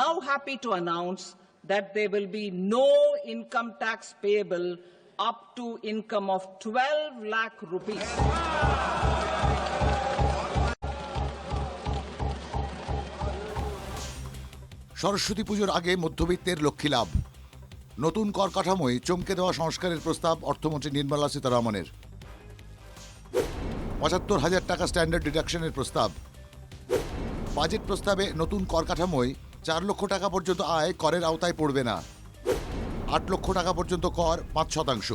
now happy to announce that there will be no income tax payable up to income of 12 lakh rupees. Saraswati পুজোর আগে মধ্যবিত্তের লক্ষ্মী লাভ। নতুন কর কাঠামোয় চমকে দেওয়া সংস্কারের প্রস্তাব অর্থমন্ত্রী নির্মলা সীতারামনের। পঁচাত্তর হাজার টাকা স্ট্যান্ডার্ড ডিডাকশনের প্রস্তাব। বাজেট প্রস্তাবে নতুন কর কাঠামোয় চার লক্ষ টাকা পর্যন্ত আয় করের আওতায় পড়বে না। আট লক্ষ টাকা পর্যন্ত কর পাঁচ শতাংশ।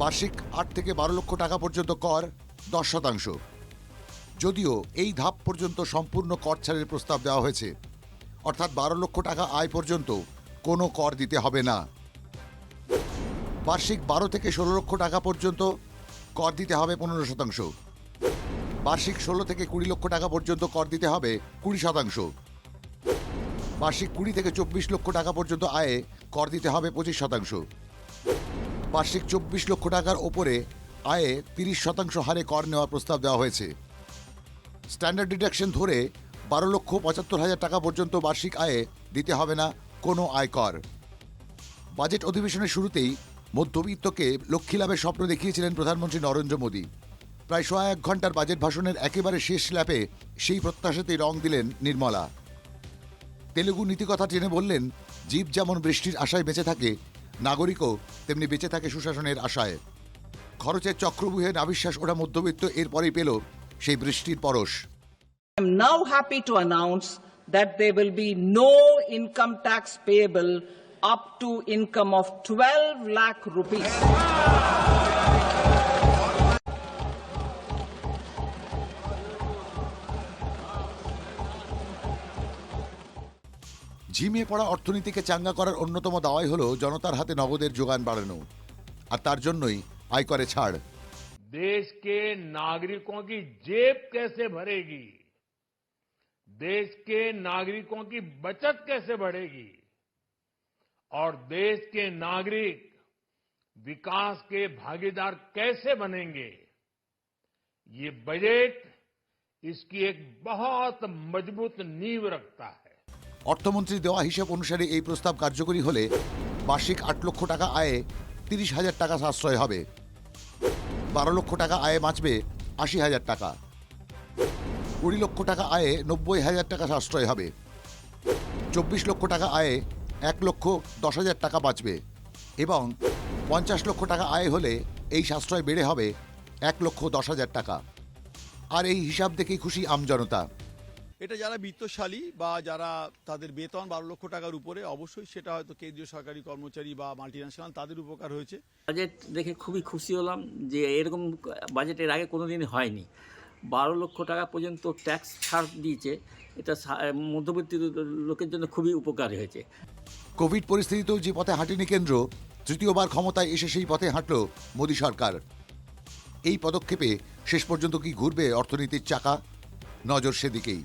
বার্ষিক আট থেকে বারো লক্ষ টাকা পর্যন্ত কর দশ শতাংশ। যদিও এই ধাপ পর্যন্ত সম্পূর্ণ কর ছাড়ের প্রস্তাব দেওয়া হয়েছে। অর্থাৎ বারো লক্ষ টাকা আয় পর্যন্ত কোনো কর দিতে হবে না। বার্ষিক বারো থেকে ষোলো লক্ষ টাকা পর্যন্ত কর দিতে হবে পনেরো শতাংশ। বার্ষিক ষোলো থেকে কুড়ি লক্ষ টাকা পর্যন্ত কর দিতে হবে কুড়ি শতাংশ। বার্ষিক কুড়ি থেকে চব্বিশ লক্ষ টাকা পর্যন্ত আয়ে কর দিতে হবে পঁচিশ শতাংশ। বার্ষিক চব্বিশ লক্ষ টাকার ওপরে আয়ে তিরিশ শতাংশ হারে কর নেওয়ার প্রস্তাব দেওয়া হয়েছে। স্ট্যান্ডার্ড ডিডাকশন ধরে বারো লক্ষ পঁচাত্তর হাজার টাকা পর্যন্ত বার্ষিক আয়ে দিতে হবে না কোনো আয়কর। বাজেট অধিবেশনের শুরুতেই মধ্যবিত্তকে লক্ষ্মী লাভের স্বপ্ন দেখিয়েছিলেন প্রধানমন্ত্রী নরেন্দ্র মোদী। প্রায় সোয়া এক ঘণ্টার বাজেট ভাষণের একেবারে শেষ ল্যাপে সেই প্রত্যাশাতেই রং দিলেন নির্মলা। তেলেগু নীতিকথা টেনে বললেন, জীব যেমন বৃষ্টির আশায় বেঁচে থাকে, নাগরিকও তেমনি বেঁচে থাকে সুশাসনের আশায় খরচের চক্রবুহে নাবিশ্বাস ওরা মধ্যবিত্ত এরপরেই পেল সেই বৃষ্টির পরশ I am now happy to announce that there will be no income tax payable up to income of 12 lakh rupees. ঝিমিয়ে পড়া অর্থনীতিকে চাঙ্গা করার অন্যতম দাওয়াই হলো জনতার হাতে নগদের যোগান বাড়ানো আর তার জন্যই আয়করে ছাড় देश के नागरिकों की जेब कैसे भरेगी देश के नागरिकों की बचत कैसे बढ़ेगी और देश के नागरिक विकास के भागीदार कैसे बनेंगे ये बजट इसकी एक बहुत मजबूत नींव रखता है অর্থমন্ত্রী দেওয়া হিসেব অনুসারে এই প্রস্তাব কার্যকরী হলে বার্ষিক আট লক্ষ টাকা আয়ে তিরিশ হাজার টাকা সাশ্রয় হবে। বারো লক্ষ টাকা আয়ে বাঁচবে আশি হাজার টাকা। কুড়ি লক্ষ টাকা আয়ে নব্বই হাজার টাকা সাশ্রয় হবে। চব্বিশ লক্ষ টাকা আয়ে এক লক্ষ দশ হাজার টাকা বাঁচবে এবং পঞ্চাশ লক্ষ টাকা আয় হলে এই সাশ্রয় বেড়ে হবে এক লক্ষ দশ হাজার টাকা। আর এই হিসাব দেখেই খুশি আমজনতা এটা যারা বিত্তশালী বা যারা তাদের বেতন বারো লক্ষ টাকার উপরে অবশ্যই সেটা হয়তো কেন্দ্রীয় সরকারি কর্মচারী বা মাল্টি মাল্টিন্যাশনাল তাদের উপকার হয়েছে। বাজেট দেখে খুবই খুশি হলাম যে এরকম বাজেটের আগে কোনো দিন হয়নি। বারো লক্ষ টাকা পর্যন্ত ট্যাক্স ছাড় দিয়েছে এটা সা- মধ্যবিত্ত লোকের জন্য খুবই উপকার হয়েছে। কোভিড পরিস্থিতিতেও যে পথে হাঁটেনি কেন্দ্র তৃতীয়বার ক্ষমতায় এসে সেই পথে হাঁটল মোদী সরকার। এই পদক্ষেপে শেষ পর্যন্ত কি ঘুরবে অর্থনীতির চাকা? নজর সেদিকেই।